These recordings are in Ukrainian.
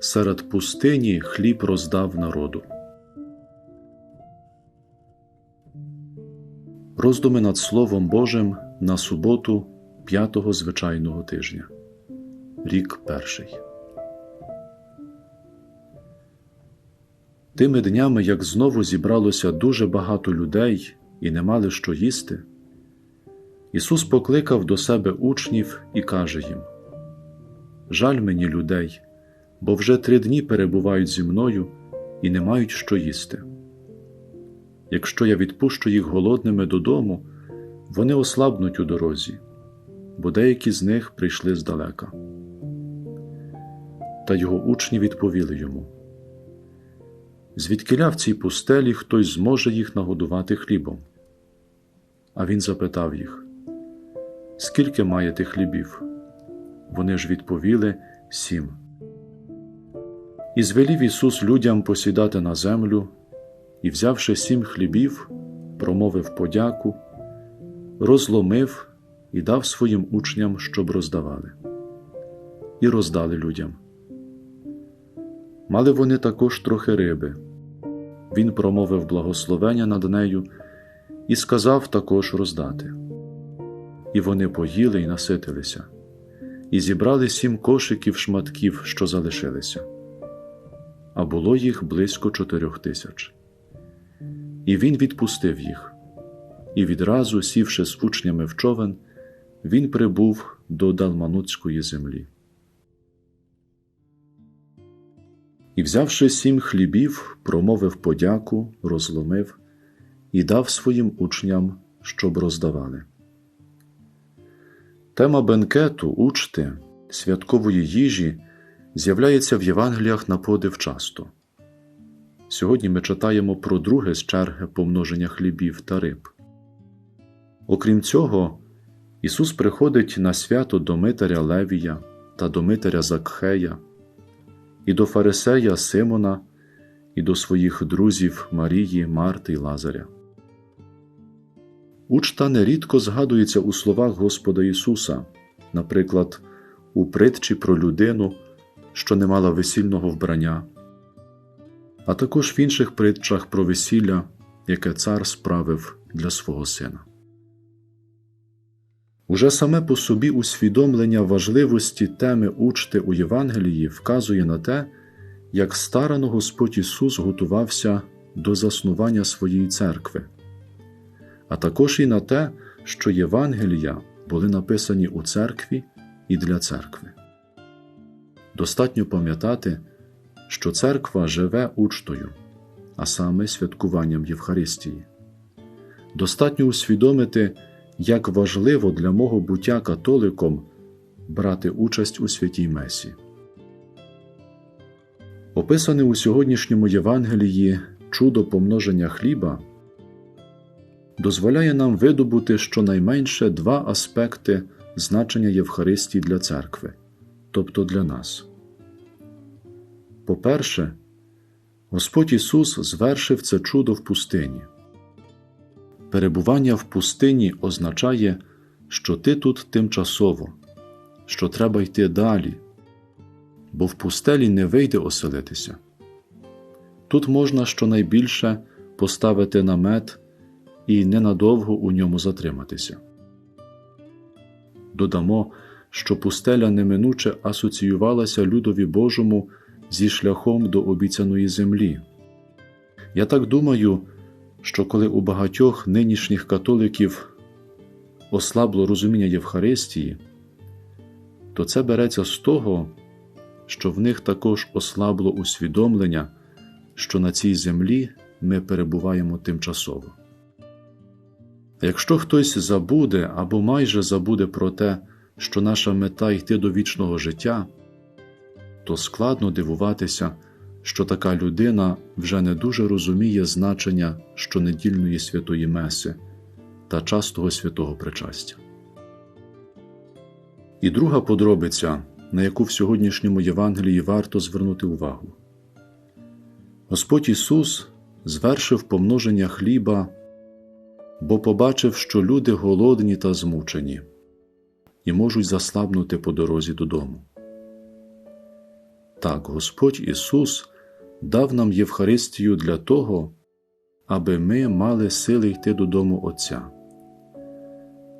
серед пустині хліб роздав народу. Роздуми над Словом Божим на суботу п'ятого звичайного тижня. Рік перший. Тими днями, як знову зібралося дуже багато людей і не мали що їсти, Ісус покликав до себе учнів і каже їм: Жаль мені людей, бо вже три дні перебувають зі мною і не мають що їсти. Якщо я відпущу їх голодними додому, вони ослабнуть у дорозі, бо деякі з них прийшли здалека. Та його учні відповіли йому: Звідкиля в цій пустелі хтось зможе їх нагодувати хлібом? А він запитав їх: Скільки маєте хлібів? Вони ж відповіли сім. І звелів Ісус людям посідати на землю, і, взявши сім хлібів, промовив подяку, розломив і дав своїм учням, щоб роздавали, і роздали людям. Мали вони також трохи риби. Він промовив благословення над нею і сказав також роздати. І вони поїли й наситилися, і зібрали сім кошиків шматків, що залишилися, а було їх близько чотирьох тисяч. І він відпустив їх, і відразу, сівши з учнями в човен, він прибув до Далманутської землі. І, взявши сім хлібів, промовив подяку, розломив і дав своїм учням, щоб роздавали. Тема бенкету, учти, святкової їжі з'являється в Євангеліях на подив часто. Сьогодні ми читаємо про друге з черги помноження хлібів та риб. Окрім цього, Ісус приходить на свято до Митаря Левія та до Митаря Закхея, і до Фарисея Симона, і до своїх друзів Марії, Марти й Лазаря. Учта нерідко згадується у словах Господа Ісуса, наприклад, у притчі про людину, що не мала весільного вбрання, а також в інших притчах про весілля, яке цар справив для свого сина. Уже саме по собі усвідомлення важливості теми учти у Євангелії вказує на те, як старано Господь Ісус готувався до заснування своєї церкви, а також і на те, що Євангелія були написані у церкві і для церкви. Достатньо пам'ятати, що церква живе учтою, а саме святкуванням Євхаристії. Достатньо усвідомити як важливо для мого буття католиком брати участь у святій Месі. Описане у сьогоднішньому Євангелії чудо помноження хліба дозволяє нам видобути щонайменше два аспекти значення Євхаристії для церкви, тобто для нас. По-перше, Господь Ісус звершив це чудо в пустині. Перебування в пустині означає, що ти тут тимчасово, що треба йти далі, бо в пустелі не вийде оселитися. Тут можна щонайбільше поставити намет і ненадовго у ньому затриматися. Додамо, що пустеля неминуче асоціювалася людові Божому зі шляхом до обіцяної землі. Я так думаю що коли у багатьох нинішніх католиків ослабло розуміння Євхаристії, то це береться з того, що в них також ослабло усвідомлення, що на цій землі ми перебуваємо тимчасово. Якщо хтось забуде або майже забуде про те, що наша мета йти до вічного життя, то складно дивуватися що така людина вже не дуже розуміє значення щонедільної святої Меси та частого святого причастя. І друга подробиця, на яку в сьогоднішньому Євангелії варто звернути увагу. Господь Ісус звершив помноження хліба, бо побачив, що люди голодні та змучені і можуть заслабнути по дорозі додому. Так, Господь Ісус дав нам Євхаристію для того, аби ми мали сили йти додому Отця,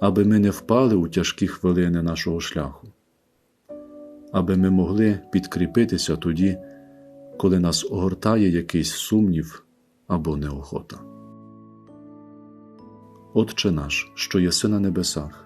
аби ми не впали у тяжкі хвилини нашого шляху, аби ми могли підкріпитися тоді, коли нас огортає якийсь сумнів або неохота. Отче наш, що єси на небесах,